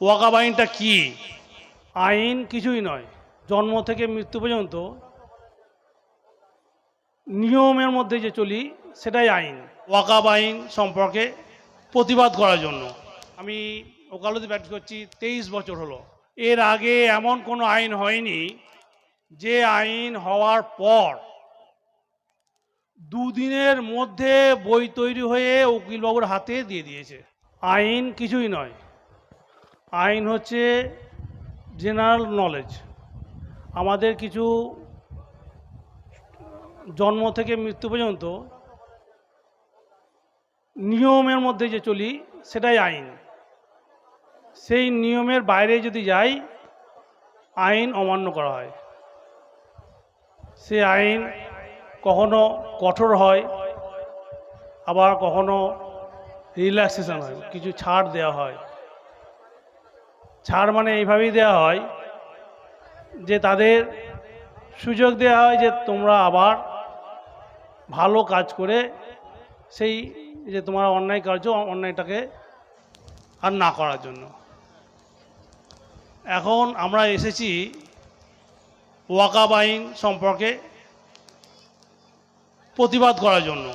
ওয়াকাব আইনটা কি? আইন কিছুই নয়। জন্ম থেকে মৃত্যু পর্যন্ত নিয়মের মধ্যে যে চলি সেটাই আইন। ওয়াকাব আইন সম্পর্কে প্রতিবাদ করার জন্য। আমি ওকালতি প্র্যাকটিস করছি তেইশ বছর হলো। এর আগে এমন কোনো আইন হয়নি যে আইন হওয়ার পর দুদিনের মধ্যে বই তৈরি হয়ে উকিলবাবুর হাতে দিয়ে দিয়েছে। আইন কিছুই নয়। আইন হচ্ছে জেনারেল নলেজ আমাদের কিছু জন্ম থেকে মৃত্যু পর্যন্ত নিয়মের মধ্যে যে চলি, সেটাই আইন। সেই নিয়মের বাইরে যদি যাই, আইন অমান্য করা হয়। সে আইন কখনো কঠোর হয়, আবার কখনো রিল্যাক্সেশন হয়, কিছু ছাড় দেওয়া হয়। ছাড় মানে এইভাবেই দেওয়া হয় যে তাদের সুযোগ দেওয়া হয় যে তোমরা আবার ভালো কাজ করে সেই যে তোমার অন্যায় কার্য, অন্যায়টাকে আর না করার জন্য। এখন আমরা এসেছি ওয়াকাব আইন সম্পর্কে প্রতিবাদ করার জন্য।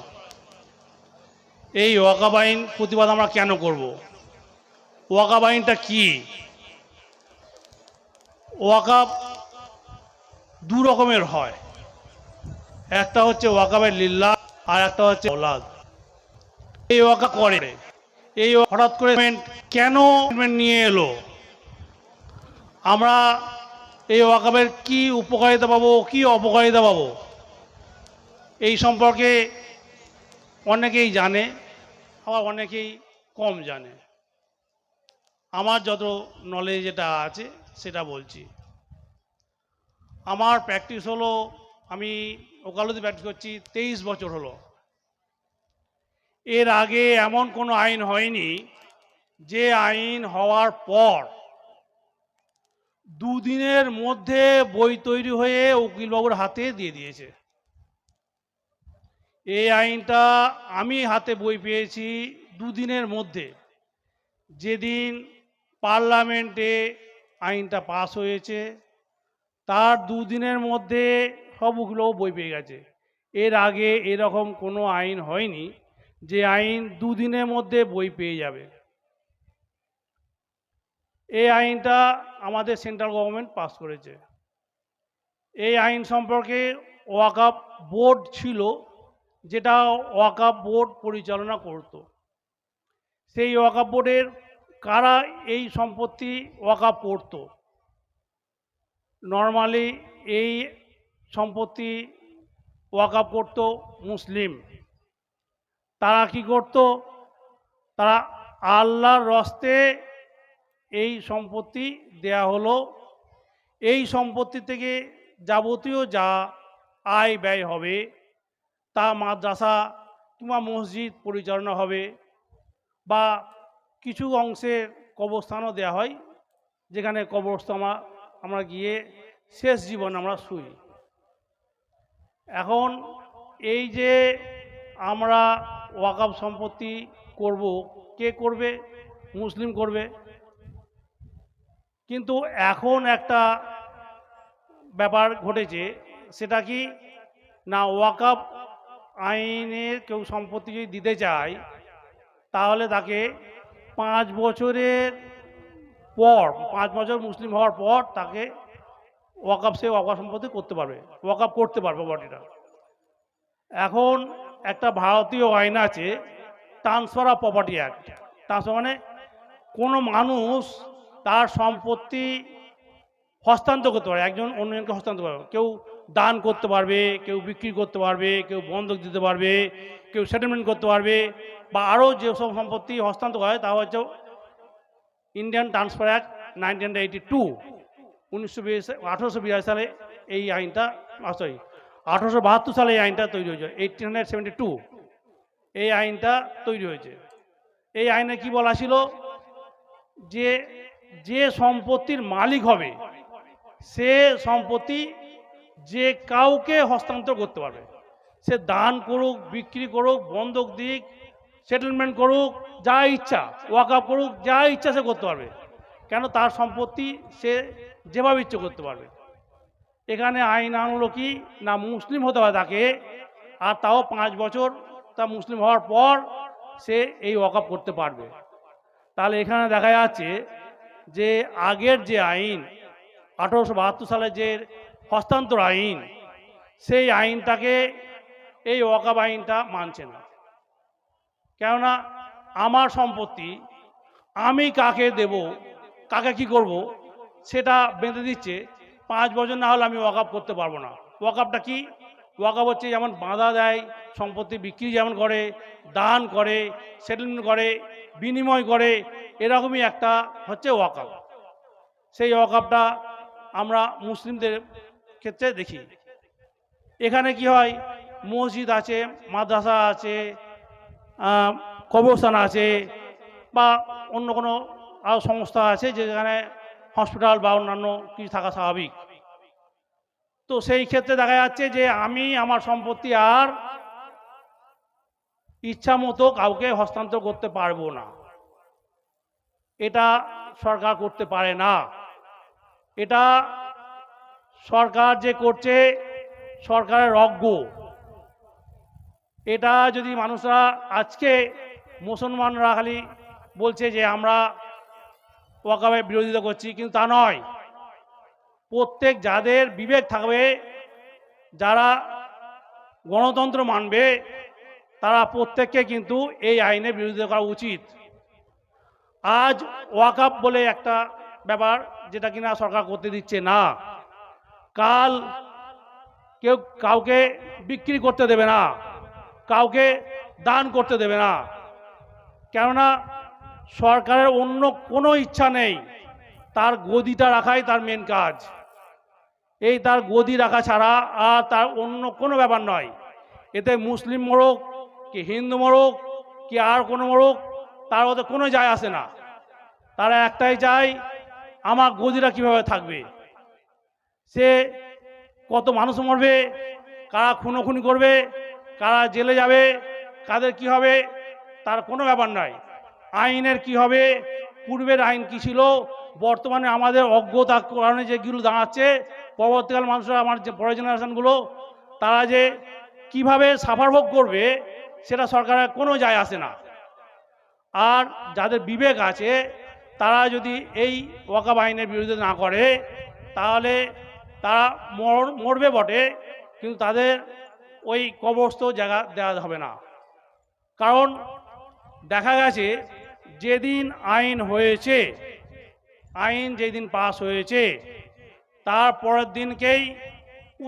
এই ওয়াকাব আইন প্রতিবাদ আমরা কেন করব? ওয়াকাব আইনটা কি? ওয়াকাব দু রকমের হয়। একটা হচ্ছে ওয়াকাবের লিল্লা, আর একটা হচ্ছে ওলাদ। এই ওয়াকা করে। এই হঠাৎ করে কেন নিয়ে এলো? আমরা এই ওয়াকাবের কি উপকারিতা পাবো, কি অপকারিতা পাবো? এই সম্পর্কে অনেকেই জানে, আবার অনেকেই কম জানে। আমার যত নলেজ এটা আছে সেটা বলছি। আমার প্র্যাকটিস হলো, আমি ওকালতি প্র্যাকটিস করছি, তেইশ বছর হলো। এর আগে এমন কোনো আইন হয়নি যে আইন হওয়ার পর দুদিনের মধ্যে বই তৈরি হয়ে উকিলবাবুর হাতে দিয়ে দিয়েছে। এই আইনটা আমি হাতে বই পেয়েছি দুদিনের মধ্যে। যেদিন পার্লামেন্টে আইনটা পাস হয়েছে। তার দুদিনের মধ্যে সব উকিলবাবু বই পেয়ে গেছে। এর আগে এরকম কোনো আইন হয়নি যে আইন দুদিনের মধ্যে বই পেয়ে যাবে। এই আইনটা আমাদের সেন্ট্রাল গভর্নমেন্ট পাস করেছে। এই আইন সম্পর্কে ওয়াকাপ বোর্ড ছিল, যেটা ওয়াকাপ বোর্ড পরিচালনা করত। সেই ওয়াকাপ বোর্ডের কারা এই সম্পত্তি ওয়াকাপ করত? নর্মালি এই সম্পত্তি ওয়াকাপ করত মুসলিম। তারা কি করত? তারা আল্লাহর রস্তে এই সম্পত্তি দেয়া হলো। এই সম্পত্তি থেকে যাবতীয় যা আয় ব্যয় হবে, তা মাদ্রাসা কিংবা মসজিদ পরিচালনা হবে বা কিছু অংশের কবরস্থানও দেওয়া হয়, যেখানে কবরস্থান আমরা- আমরা গিয়ে শেষ জীবন আমরা শুই। এখন এই যে আমরা ওয়াকাব সম্পত্তি করব, কে করবে? মুসলিম করবে। কিন্তু এখন একটা ব্যাপার ঘটেছে, সেটা কি? না, ওয়াকাব আইনের কেউ সম্পত্তি যদি দিতে চায়, তাহলে তাকে পাঁচ বছরের পর, পাঁচ বছর মুসলিম হওয়ার পর তাকে ওয়াকাপ সে ওয়াকাপ সম্পত্তি করতে পারবে ওয়াকাপ করতে পারবে বডিটা এখন একটা ভারতীয় আইন আছে transfer of property act transfer মানে কোনো মানুষ তার সম্পত্তি হস্তান্তর করতে পারে, একজন অন্যজনকে হস্তান্তর পারবে কেউ দান করতে পারবে, কেউ বিক্রি করতে পারবে, কেউ বন্ধক দিতে পারবে, কেউ সেটেলমেন্ট করতে পারবে, বা আরও যেসব সম্পত্তি হস্তান্তর হয়, তা হচ্ছে Indian transfer act nineteen eighty two উনিশশো আঠেরোশো বিরাশি সালে এই আইনটা সরি আঠেরোশো বাহাত্তর সালে এই আইনটা তৈরি হয়েছে এইটিন হান্ড্রেড সেভেন্টি টু এই আইনটা তৈরি হয়েছে। এই আইনে কি বলা ছিল? যে যে সম্পত্তির মালিক হবে, সে সম্পত্তি যে কাউকে হস্তান্তর করতে পারবে। সে দান করুক, বিক্রি করুক, বন্ধক দিক সেটেলমেন্ট করুক, যা ইচ্ছা, ওয়াকআপ করুক, যা ইচ্ছা সে করতে পারবে। কেন তার সম্পত্তি সে যেভাবে ইচ্ছে করতে পারবে। এখানে আইন আনলো কি না মুসলিম হতে হবে তাকে, আর তাও পাঁচ বছর, তা মুসলিম হওয়ার পর সে এই ওয়াকআপ করতে পারবে। তাহলে এখানে দেখা যাচ্ছে যে আগের যে আইন, আঠারোশো সালে যে হস্তান্তর আইন। সেই আইনটাকে, এই ওয়াকাব আইনটা মানছে না। কেননা, আমার সম্পত্তি, আমি কাকে দেব, কাকে কি করব, সেটা বেঁধে দিচ্ছে, পাঁচ বছর না হলে আমি ওয়াকাপ করতে পারব না। ওয়াকাপটা কি? ওয়াকাপ হচ্ছে যেমন বাঁধা দেয়, সম্পত্তি বিক্রি যেমন করে, দান করে সেটেলমেন্ট করে, বিনিময় করে, এরকমই একটা হচ্ছে ওয়াকাপ সেই ওয়াকাপটা আমরা মুসলিমদের ক্ষেত্রে দেখি। এখানে কি হয়? মসজিদ আছে, মাদ্রাসা আছে কবরস্থান আছে বা অন্য কোনো আরও সংস্থা আছে যেখানে হসপিটাল বা অন্যান্য কিছু থাকা স্বাভাবিক। তো সেই ক্ষেত্রে দেখা যাচ্ছে যে আমি আমার সম্পত্তি আর ইচ্ছা মতো কাউকে হস্তান্তর করতে পারব না। এটা সরকার করতে পারে না। এটা সরকার যে করছে, সরকারের অজ্ঞ। এটা যদি মানুষরা আজকে মুসলমানরা খালি বলছে যে আমরা ওয়াকাবের বিরোধিতা করছি, কিন্তু তা নয়। প্রত্যেক যাদের বিবেক থাকবে, যারা গণতন্ত্র মানবে, তারা প্রত্যেককে কিন্তু এই আইনে বিরোধিতা করা উচিত। আজ ওয়াকাপ বলে একটা ব্যাপার, যেটা কিনা সরকার করতে দিচ্ছে না। কাল কেউ কাউকে বিক্রি করতে দেবে না, কাউকে দান করতে দেবে না। কেননা সরকারের অন্য কোনো ইচ্ছা নেই, তার গদিটা রাখাই তার মেন কাজ। এই তার গদি রাখা ছাড়া আর তার অন্য কোনো ব্যাপার নয়। এতে মুসলিম মরুক, কি হিন্দু মোড়ক কি আর কোনো মরুক, তার ওদের কোনো যায় আসে না। তারা একটাই চায়, আমার গদিরা কীভাবে থাকবে? সে কত মানুষ মরবে, কারা খুনোখুনি করবে, কারা জেলে যাবে, কাদের কি হবে, তার কোনো ব্যাপার নয়। আইনের কি হবে, পূর্বের আইন কি ছিল, বর্তমানে আমাদের অজ্ঞতা কারণে যেগুলো দাঁড়াচ্ছে, পরবর্তীকাল মানুষরা আমার যে বড় জেনারেশানগুলো, তারা যে কীভাবে সাফার ভোগ করবে, সেটা সরকারের কোনো যায় আসে না। আর যাদের বিবেক আছে, তারা যদি এই ওয়াকাব আইনের বিরোধিতা না করে, তাহলে তারা মর, মরবে বটে, কিন্তু তাদের ওই কবরস্থ জায়গা দেওয়া হবে না। কারণ দেখা গেছে, যেদিন আইন হয়েছে, আইন যেদিন পাস হয়েছে, তার পরের দিনকেই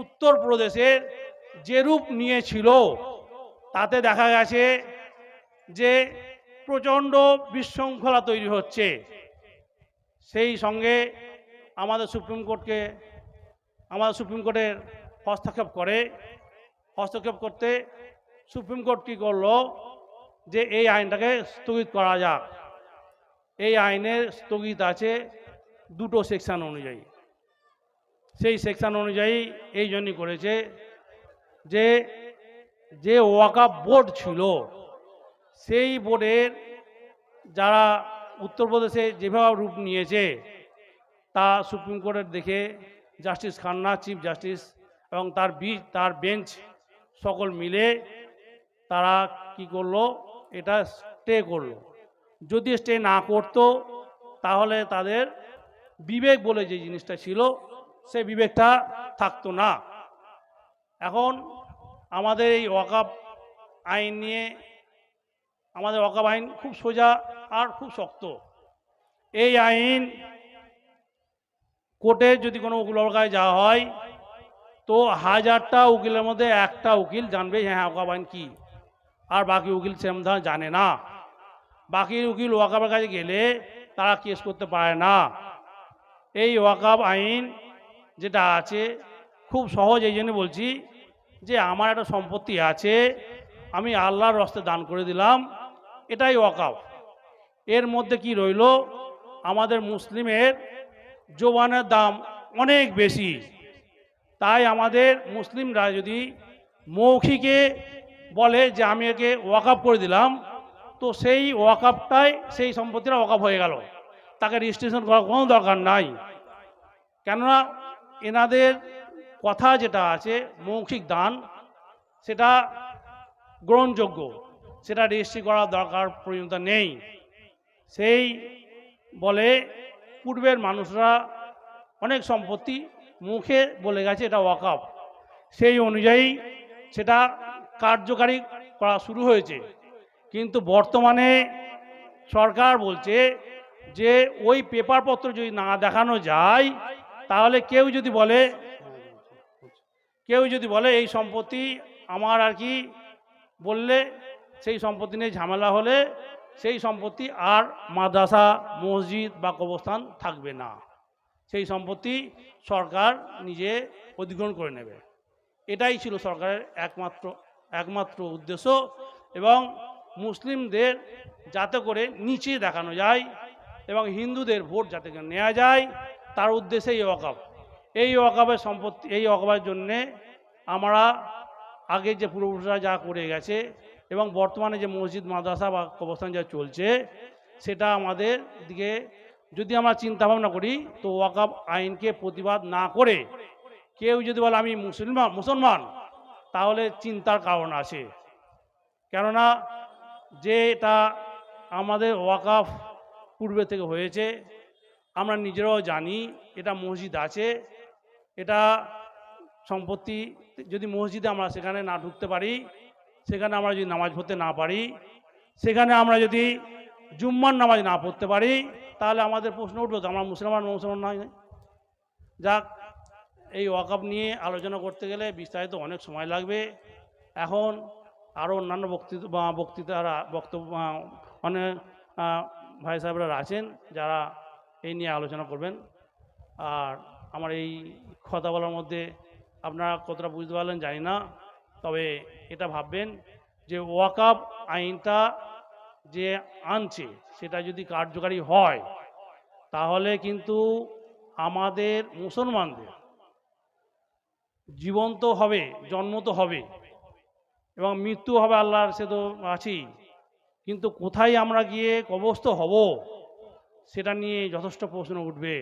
উত্তরপ্রদেশের যে রূপ নিয়েছিল, তাতে দেখা গেছে যে প্রচণ্ড বিশৃঙ্খলা তৈরি হচ্ছে। সেই সঙ্গে আমাদের সুপ্রিম কোর্টকে আমাদের সুপ্রিম কোর্টের হস্তক্ষেপ করে। হস্তক্ষেপ করতে সুপ্রিম কোর্ট কী করল? যে এই আইনটাকে স্থগিত করা যাক। এই আইনের স্থগিত আছে দুটো সেকশন অনুযায়ী। সেই সেকশন অনুযায়ী এই জন্যই করেছে যে যে ওয়াকাপ বোর্ড ছিল, সেই বোর্ডের যারা উত্তরপ্রদেশে যেভাবে রূপ নিয়েছে, তা সুপ্রিম কোর্টের দেখে জাস্টিস খান্না চিফ জাস্টিস এবং তার বি তার বেঞ্চ সকল মিলে তারা কি করল? এটা স্টে করল। যদি স্টে না করতো, তাহলে তাদের বিবেক বলে যে জিনিসটা ছিল, সে বিবেকটা থাকতো না। এখন আমাদের এই ওয়াকাপ আইন নিয়ে, আমাদের ওয়াকাপ আইন খুব সোজা আর খুব শক্ত। এই আইন কোর্টে যদি কোনো উকিল অলকায় যাওয়া হয়, তো হাজারটা উকিলের মধ্যে একটা উকিল জানবে হ্যাঁ ওয়াকাপ আইন কী? আর বাকি উকিল ধরনের জানে না। বাকি উকিল ওয়াকাবের কাছে গেলে তারা কেস করতে পারে না। এই ওয়াকাব আইন যেটা আছে, খুব সহজ এই জন্য বলছি যে আমার একটা সম্পত্তি আছে, আমি আল্লাহর রস্তে দান করে দিলাম, এটাই ওয়াকাব। এর মধ্যে কি রইল? আমাদের মুসলিমের জোবানের দাম অনেক বেশি। তাই আমাদের মুসলিমরা যদি মৌখিকে বলে যে আমি একে ওয়াকাপ করে দিলাম, তো সেই ওয়াকাপটাই সেই সম্পত্তিটা ওয়াকাপ হয়ে গেল। তাকে রেজিস্ট্রেশন করার কোনো দরকার নাই। কেননা এনাদের কথা যেটা আছে, মৌখিক দান, সেটা গ্রহণযোগ্য। সেটা রেজিস্ট্রি করার দরকার প্রয়োজনীয়তা নেই। সেই বলে পূর্বের মানুষরা অনেক সম্পত্তি মুখে বলে গেছে এটা ওয়াকাফ। সেই অনুযায়ী সেটা কার্যকারী করা শুরু হয়েছে। কিন্তু বর্তমানে সরকার বলছে যে ওই পেপারপত্র যদি না দেখানো যায়, তাহলে কেউ যদি বলে, কেউ যদি বলে এই সম্পত্তি আমার আর কি বললে সেই সম্পত্তি নিয়ে ঝামেলা হলে সেই সম্পত্তি আর মাদ্রাসা, মসজিদ বা কবরস্থান থাকবে না। সেই সম্পত্তি সরকার নিজে অধিগ্রহণ করে নেবে। এটাই ছিল সরকারের একমাত্র একমাত্র উদ্দেশ্য এবং মুসলিমদের যাতে করে নিচে দেখানো যায় এবং হিন্দুদের ভোট যাতে করে নেওয়া যায়, তার উদ্দেশ্যে এই ওয়াকাফ। এই ওয়াকাফের সম্পত্তি, এই ওয়াকাফের জন্যে আমরা আগে যে পূর্বপুরুষরা যা করে গেছে এবং বর্তমানে যে মসজিদ, মাদ্রাসা বা কবরস্থান যা চলছে, সেটা আমাদের দিকে যদি আমরা চিন্তা ভাবনা করি, তো ওয়াকাফ আইনকে প্রতিবাদ না করে কেউ যদি বলে আমি মুসলমান মুসলমান, তাহলে চিন্তার কারণ আছে। কেননা যে এটা আমাদের ওয়াকাফ পূর্বে থেকে হয়েছে, আমরা নিজেরাও জানি এটা মসজিদ আছে, এটা সম্পত্তি যদি মসজিদে আমরা সেখানে না ঢুকতে পারি সেখানে আমরা যদি নামাজ পড়তে না পারি, সেখানে আমরা যদি জুম্মার নামাজ না পড়তে পারি, তাহলে আমাদের প্রশ্ন উঠবে আমরা মুসলমান মুসলমান নয়? যাক, এই ওয়াকাপ নিয়ে আলোচনা করতে গেলে বিস্তারিত অনেক সময় লাগবে। এখন আরও অন্যান্য বক্তৃতা বক্তৃতারা, বক্তব্য অনেক ভাই সাহেবরা আছেন, যারা এই নিয়ে আলোচনা করবেন। আর আমার এই কথা বলার মধ্যে আপনারা কতটা বুঝতে পারলেন জানি না। তবে এটা ভাববেন যে ওয়াকাপ আইনটা যে আনছে, সেটা যদি কার্যকারী হয়, তাহলে কিন্তু আমাদের মুসলমানদের জীবন তো হবে জন্ম তো হবে এবং মৃত্যু হবে আল্লাহর সে তো আছেই কিন্তু কোথায় আমরা গিয়ে কবস্থ হব, সেটা নিয়ে যথেষ্ট প্রশ্ন উঠবে।